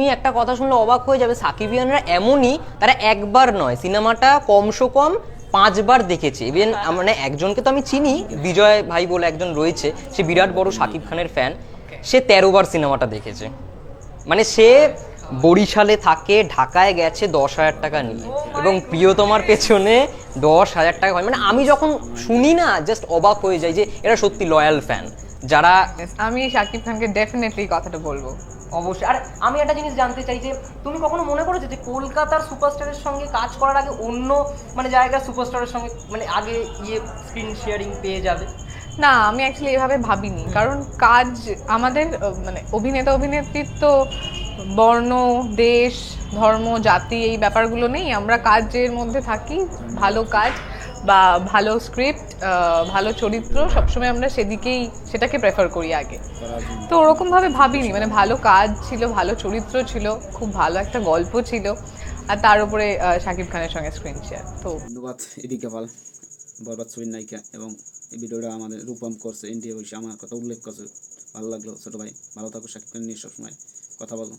তুমি একটা কথা শুনলে অবাক হয়ে যাবে সাকিবিয়ানরা এমনই তারা একবার নয় সিনেমাটা কমসো কম পাঁচবার দেখেছে। ইভেন মানে একজনকে তো আমি চিনি বিজয় ভাই বলে একজন রয়েছে সে বিরাট বড় সাকিব খানের ফ্যান সে তেরো বার সিনেমাটা দেখেছে। মানে সে বরিশালে থাকে ঢাকায় গেছে দশ হাজার টাকা নিয়ে। এবং প্রিয়তমার পেছনে দশ হাজার টাকা হয়। মানে আমি যখন শুনি না জাস্ট অবাক হয়ে যাই যে এরা সত্যি লয়াল ফ্যান যারা আমি শাকিব খানকে ডেফিনেটলি কথাটা বলব। অবশ্যই। আর আমি একটা জিনিস জানতে চাই যে তুমি কখনো মনে করেছ যে কলকাতার সুপারস্টারের সঙ্গে কাজ করার আগে অন্য মানে জায়গার সুপারস্টারের সঙ্গে মানে আগে ইয়ে স্ক্রিন শেয়ারিং পেয়ে যাবে? না আমি অ্যাকচুয়ালি এভাবে ভাবিনি। কারণ কাজ আমাদের মানে অভিনেতা অভিনেত্রীর তো বর্ণ দেশ ধর্ম জাতি এই ব্যাপারগুলো নেই। আমরা কাজের মধ্যে থাকি ভালো কাজ। বা ভালো স্ক্রিপ্ট ভালো চরিত্র, সবসময় আমরা সেদিকেই, সেটাকে প্রেফার করি আগে। তো ওরকমভাবে ভাবিনি মানে ভালো কাজ ছিল, ভালো চরিত্র ছিল, খুব ভালো একটা গল্প ছিল, আর তার উপরে শাকিব খানের সঙ্গে স্ক্রিন শেয়ার তো ধন্যবাদ, এদিকে পাল বরবাদ ছবির নায়িকা, এবং এই ভিডিওটা আমাদের রূপম করছে ইন্ডিয়া বসে, আমার কথা উল্লেখ করছে, ভালো লাগল, ছোটো ভাই, ভালো থাকো সাকিব খান নিয়ে সবসময় কথা বলো।